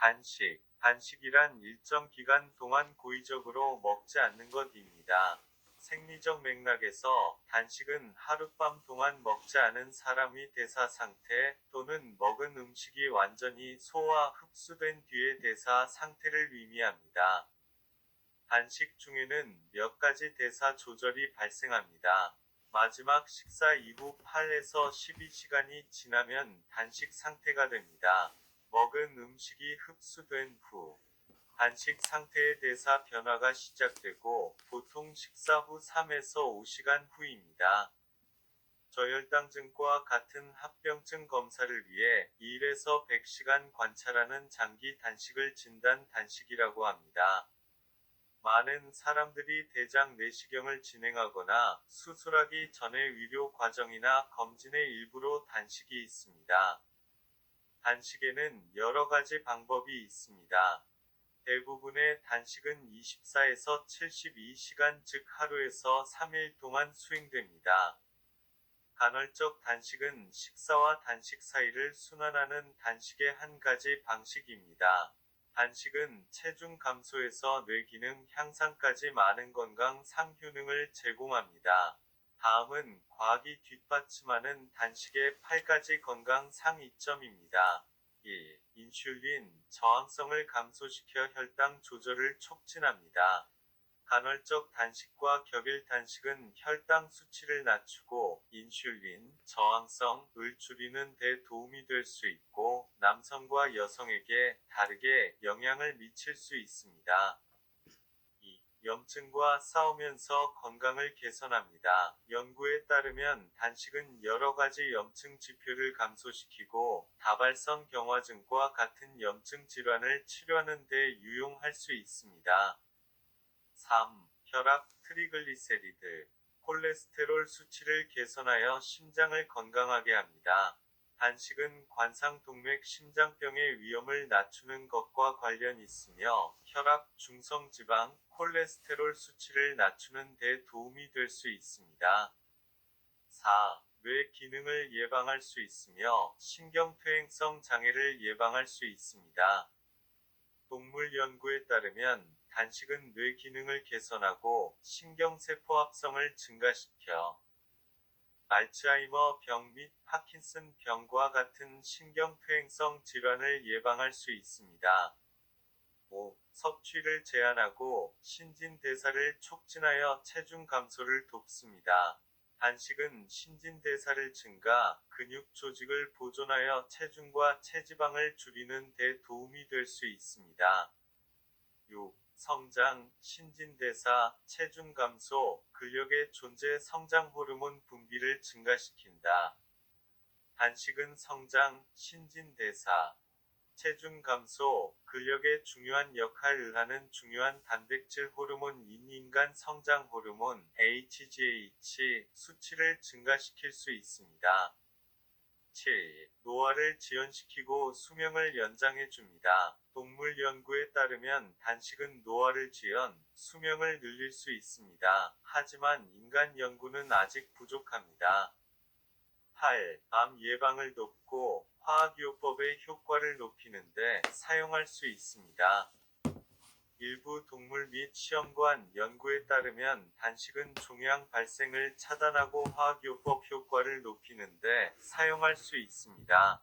단식. 단식이란 일정 기간 동안 고의적으로 먹지 않는 것입니다. 생리적 맥락에서 단식은 하룻밤 동안 먹지 않은 사람의 대사 상태 또는 먹은 음식이 완전히 소화 흡수된 뒤의 대사 상태를 의미합니다. 단식 중에는 몇 가지 대사 조절이 발생합니다. 마지막 식사 이후 8에서 12시간이 지나면 단식 상태가 됩니다. 먹은 음식이 흡수된 후 단식 상태의 대사 변화가 시작되고 보통 식사 후 3에서 5시간 후입니다. 저혈당증과 같은 합병증 검사를 위해 1에서 100시간 관찰하는 장기 단식을 진단 단식이라고 합니다. 많은 사람들이 대장 내시경을 진행하거나 수술하기 전의 위료 과정이나 검진의 일부로 단식이 있습니다. 단식에는 여러 가지 방법이 있습니다. 대부분의 단식은 24에서 72시간 즉 하루에서 3일 동안 수행됩니다. 간헐적 단식은 식사와 단식 사이를 순환하는 단식의 한 가지 방식입니다. 단식은 체중 감소에서 뇌 기능 향상까지 많은 건강 상효능을 제공합니다. 다음은 과학이 뒷받침하는 단식의 8가지 건강 상 이점입니다. 1. 인슐린 저항성을 감소시켜 혈당 조절을 촉진합니다. 간헐적 단식과 격일 단식은 혈당 수치를 낮추고 인슐린 저항성을 줄이는 데 도움이 될 수 있고 남성과 여성에게 다르게 영향을 미칠 수 있습니다. 2. 염증과 싸우면서 건강을 개선합니다. 연구에 따르면 단식은 여러 가지 염증 지표를 감소시키고 다발성 경화증과 같은 염증 질환을 치료하는 데 유용할 수 있습니다. 3. 혈압, 트리글리세리드, 콜레스테롤 수치를 개선하여 심장을 건강하게 합니다. 단식은 관상동맥 심장병의 위험을 낮추는 것과 관련 있으며 혈압, 중성지방, 콜레스테롤 수치를 낮추는 데 도움이 될 수 있습니다. 4. 뇌 기능을 예방할 수 있으며 신경퇴행성 장애를 예방할 수 있습니다. 동물 연구에 따르면 단식은 뇌 기능을 개선하고 신경세포 합성을 증가시켜 알츠하이머 병 및 파킨슨 병과 같은 신경퇴행성 질환을 예방할 수 있습니다. 5. 섭취를 제한하고 신진대사를 촉진하여 체중 감소를 돕습니다. 단식은 신진대사를 증가, 근육 조직을 보존하여 체중과 체지방을 줄이는 데 도움이 될 수 있습니다. 6. 성장, 신진대사, 체중 감소, 근력의 존재 성장 호르몬 분비를 증가시킨다. 단식은 성장, 신진대사, 체중 감소, 근력에 중요한 역할을 하는 중요한 단백질 호르몬인 인간 성장 호르몬 HGH 수치를 증가시킬 수 있습니다. 7. 노화를 지연시키고 수명을 연장해 줍니다. 동물 연구에 따르면 단식은 노화를 지연, 수명을 늘릴 수 있습니다. 하지만 인간 연구는 아직 부족합니다. 8. 암 예방을 돕고 화학요법의 효과를 높이는데 사용할 수 있습니다. 일부 동물 및 시험관 연구에 따르면 단식은 종양 발생을 차단하고 화학요법 효과를 높이는데 사용할 수 있습니다.